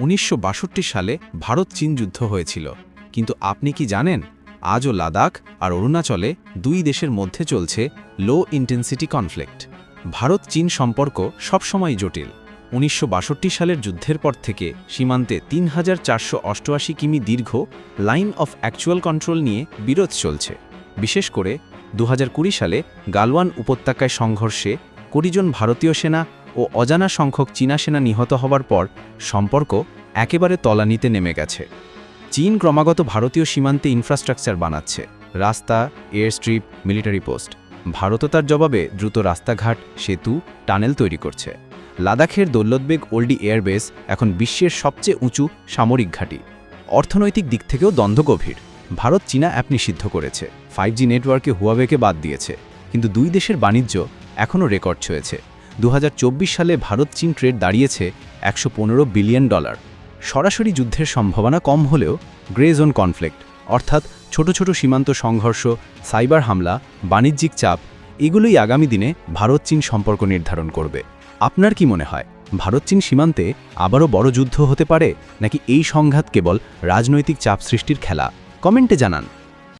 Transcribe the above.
উনিশশো বাষট্টি সালে ভারত চীন যুদ্ধ হয়েছিল। কিন্তু আপনি কি জানেন, আজও লাদাখ আর অরুণাচলে দুই দেশের মধ্যে চলছে লো ইন্টেন্সিটি কনফ্লিক্ট ভারত চীন সম্পর্ক সবসময় জটিল। উনিশশো বাষট্টি সালের যুদ্ধের পর থেকে সীমান্তে তিন হাজার চারশো অষ্টআশি কিমি দীর্ঘ লাইন অফ অ্যাকচুয়াল কন্ট্রোল নিয়ে বিরোধ চলছে। বিশেষ করে দু হাজার কুড়ি সালে গালওয়ান উপত্যকায় সংঘর্ষে কুড়িজন ভারতীয় সেনা ও অজানা সংখ্যক চীনা সেনা নিহত হবার পর সম্পর্ক একেবারে তলানিতে নেমে গেছে। চীন ক্রমাগত ভারতীয় সীমান্তে ইনফ্রাস্ট্রাকচার বানাচ্ছে। রাস্তা এয়ার স্ট্রিপ মিলিটারি পোস্ট ভারতও তার জবাবে দ্রুত রাস্তাঘাট, সেতু টানেল তৈরি করছে। লাদাখের দৌলতবেগ ওল্ডি এয়ারবেস এখন বিশ্বের সবচেয়ে উঁচু সামরিক ঘাঁটি। অর্থনৈতিক দিক থেকেও দ্বন্দ্ব গভীর। ভারত চীনা অ্যাপ নিষিদ্ধ করেছে। ফাইভ জি নেটওয়ার্কে হুয়াওয়েকে বাদ দিয়েছে। কিন্তু দুই দেশের বাণিজ্য এখনও রেকর্ড ছুঁয়েছে। দু হাজার চব্বিশ সালে ভারত চীন ট্রেড দাঁড়িয়েছে একশো পনেরো বিলিয়ন ডলার। সরাসরি যুদ্ধের সম্ভাবনা কম হলেও গ্রে জোন কনফ্লিক্ট, অর্থাৎ ছোট ছোট সীমান্ত সংঘর্ষ, সাইবার হামলা, বাণিজ্যিক চাপ, এগুলোই আগামী দিনে ভারত চীন সম্পর্ক নির্ধারণ করবে। আপনার কি মনে হয়, ভারত চীন সীমান্তে আবারও বড় যুদ্ধ হতে পারে, নাকি এই সংঘাত কেবল রাজনৈতিক চাপ সৃষ্টির খেলা? কমেন্টে জানান।